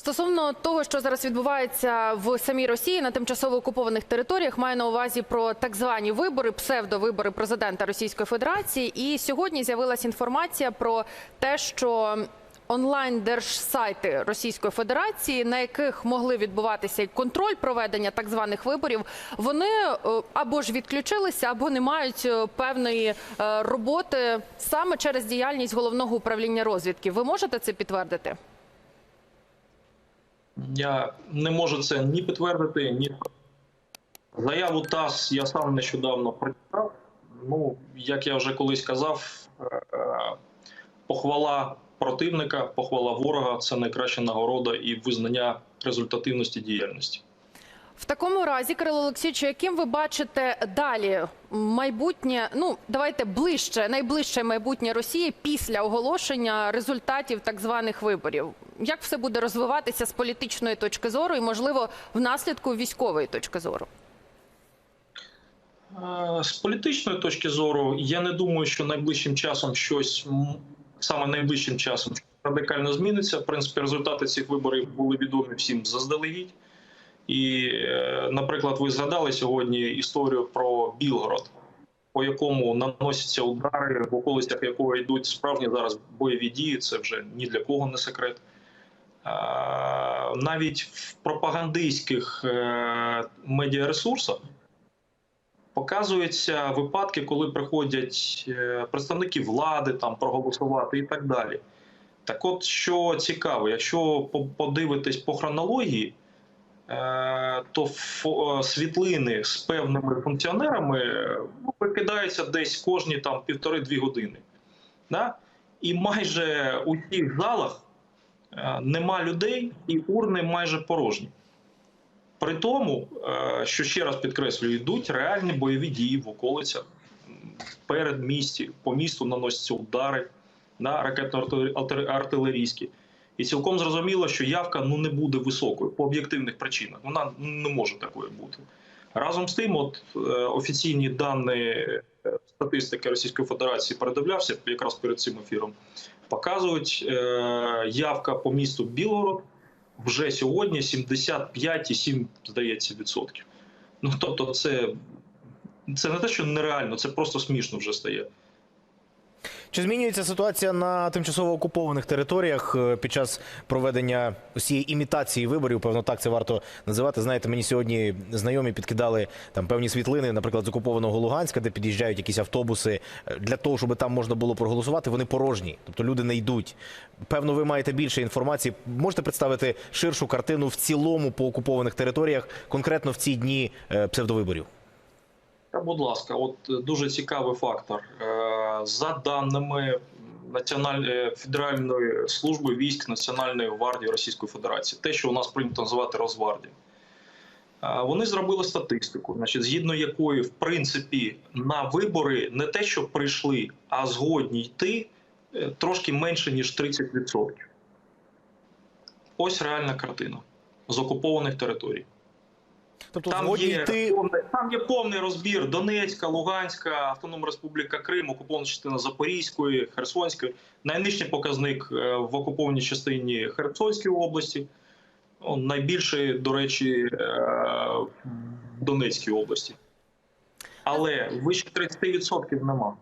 Стосовно того, що зараз відбувається в самій Росії на тимчасово окупованих територіях, маю на увазі про так звані вибори, псевдовибори президента Російської Федерації. І сьогодні з'явилася інформація про те, що онлайн держсайти Російської Федерації, на яких могли відбуватися контроль проведення так званих виборів, вони е, або ж відключилися, або не мають е, певної е, роботи саме через діяльність головного управління розвідки. Ви можете це підтвердити? Я не можу це ні підтвердити, ні заяву ТАСС я сам нещодавно прочитав. Ну, як я вже колись казав, е, похвала противника, похвала ворога це найкраща нагорода і визнання результативності діяльності. В такому разі, Кирило Олексійовичу, яким ви бачите далі майбутнє? Ну давайте ближче, найближче майбутнє Росії після оголошення результатів так званих виборів. Як все буде розвиватися з політичної точки зору і, можливо, внаслідку військової точки зору? З політичної точки зору, я не думаю, що найближчим часом щось саме найближчим часом радикально зміниться. В принципі, результати цих виборів були відомі всім заздалегідь. І, е, наприклад, ви згадали сьогодні історію про Білгород, по якому наносяться удари, в околицях якого йдуть справжні зараз бойові дії. Це вже ні для кого не секрет. Е, Навіть в пропагандистських е, медіаресурсах показуються випадки, коли приходять представники влади там проголосувати і так далі. Так от, що цікаво, якщо по- подивитись по хронології, то е, світлини з певними функціонерами е, ну, викидаються десь кожні там півтори-дві години. Да? І майже у всіх залах е, нема людей, і урни майже порожні. При тому, е, що ще раз підкреслюю, йдуть реальні бойові дії в околицях перед місті, по місту наносяться удари на ракетно-артилерійські. І цілком зрозуміло, що явка ну не буде високою по об'єктивних причинах. Вона не може такою бути. Разом з тим, от е, офіційні дані е, статистики Російської Федерації передивлявся якраз перед цим ефіром, показують е, явка по місту Білгород вже сьогодні 75,7, здається, відсотків. Ну тобто, це, це не те, що нереально, це просто смішно вже стає. Чи змінюється ситуація на тимчасово окупованих територіях е, під час проведення усієї імітації виборів? Певно, так це варто називати. Знаєте, мені сьогодні знайомі підкидали там певні світлини, наприклад, з окупованого Луганська, де під'їжджають якісь автобуси е, для того, щоб там можна було проголосувати. Вони порожні, тобто люди не йдуть. Певно, ви маєте більше інформації. Можете представити ширшу картину в цілому по окупованих територіях, конкретно в ці дні е, псевдовиборів? Та, будь ласка, от е, дуже цікавий фактор. Е, За даними федеральної служби військ Національної гвардії Російської Федерації, те, що у нас прийнято називати Росгвардія, е, вони зробили статистику, значить, згідно якої, в принципі, на вибори не те, що прийшли, а згодні йти е, трошки менше ніж 30%. Ось реальна картина з окупованих територій. Тобто, Там згодні є, йти повний, там є повний розбір Донецька, Луганська, Автономна Республіка Крим, окупована частина Запорізької, Херсонської. Найнижчий показник е, в окупованій частині Херсонської області. Ну, найбільший, до речі, е, в Донецькій області. Але вище 30% нема.